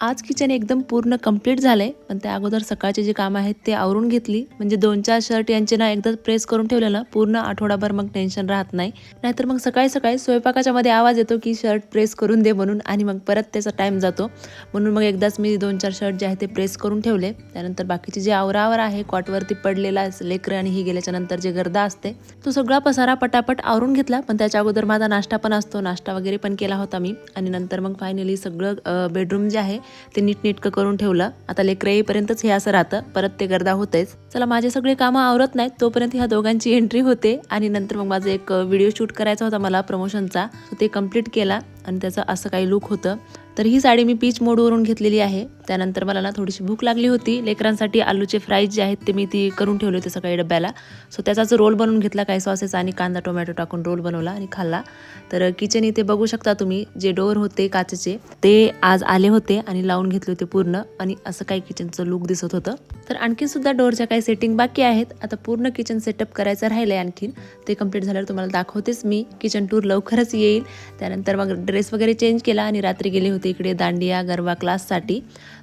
आज किचन एकदम पूर्ण कंप्लीट आहे पण त्या अगोदर सकाळचे जे काम आहेत ते आवरून घेतली. म्हणजे दोन चार शर्ट यांचे ना एकदा प्रेस करून ठेवलेलं ना पूर्ण आठवडाभर मग टेन्शन राहत नाही. नाहीतर मग सकाळी सकाळी स्वयंपाकाच्या मध्ये आवाज येतो की शर्ट प्रेस करून दे म्हणून आणि मग परत त्याचा टाईम जातो. म्हणून मग एकदाच मी दोन चार शर्ट जे आहे ते प्रेस करून ठेवले. त्यानंतर बाकीचे जे आवरावर आहे कॉटवरती पडलेला लेकर आणि ही गेल्याच्यानंतर जे गर्दा असते तो सगळा पसारा पटापट आवरून घेतला. पण त्याच्या अगोदर माझा नाश्ता पण असतो. नाश्ता वगैरे पण केला होता मी. आणि नंतर मग फायनली सगळं बेडरूम जे आहे ते नीटनेटकं करून ठेवलं. आता लेकर येईपर्यंतच हे असं राहतं. परत ते गर्दा होतेच. चला माझे सगळे कामं आवरत नाहीत. तोपर्यंत ह्या दोघांची एंट्री होते. आणि नंतर मग माझं एक व्हिडिओ शूट करायचा होता मला प्रमोशनचा ते कंप्लीट केला. आणि त्याचं असं काही लुक होतं. तर ही साडी मी पीच मोडवरून घेतलेली आहे. त्यानंतर मला ना थोडीशी भूक लागली होती. लेकरांसाठी आलूचे फ्राईज जे आहेत ते मी ती करून ठेवले होते सकाळी डब्याला. सो त्याचाच रोल बनवून घेतला काही सॉसेस आणि कांदा टोमॅटो टाकून रोल बनवला आणि खाल्ला. तर किचन इथे बघू शकता तुम्ही जे डोअर होते काचेचे ते आज आले होते आणि लावून घेतले होते पूर्ण आणि असं काही किचनचं लुक दिसत होतं. तर आणखी सुद्धा डोअरच्या काही सेटिंग बाकी आहेत. आता पूर्ण किचन सेटअप करायचं राहिलं आहे आणखीन. ते कंप्लीट झाल्यावर तुम्हाला दाखवतेच मी. किचन टूर लवकरच येईल. त्यानंतर मग ड्रेस वगैरे चेंज केला आणि रात्री गेले होते. इकडे दांडिया गरबा क्लाससाठी.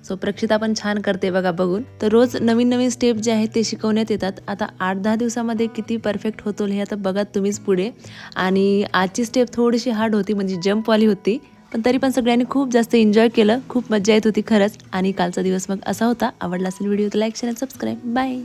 सो प्रक्षिता पण छान करते बघा बघून. तर रोज नवीन नवीन स्टेप जे आहेत ते शिकवण्यात येतात. आता आठ दहा दिवसामध्ये किती परफेक्ट होतो हे आता बघा तुम्हीच पुढे. आणि आजची स्टेप थोडीशी हार्ड होती म्हणजे जंपवाली होती. पण तरी पण सगळ्यांनी खूप जास्त एन्जॉय केलं. खूप मजा येत होती खरंच. आणि कालचा दिवस मग असा होता. आवडला असेल व्हिडिओ तर लाईक शेअर सबस्क्राईब बाय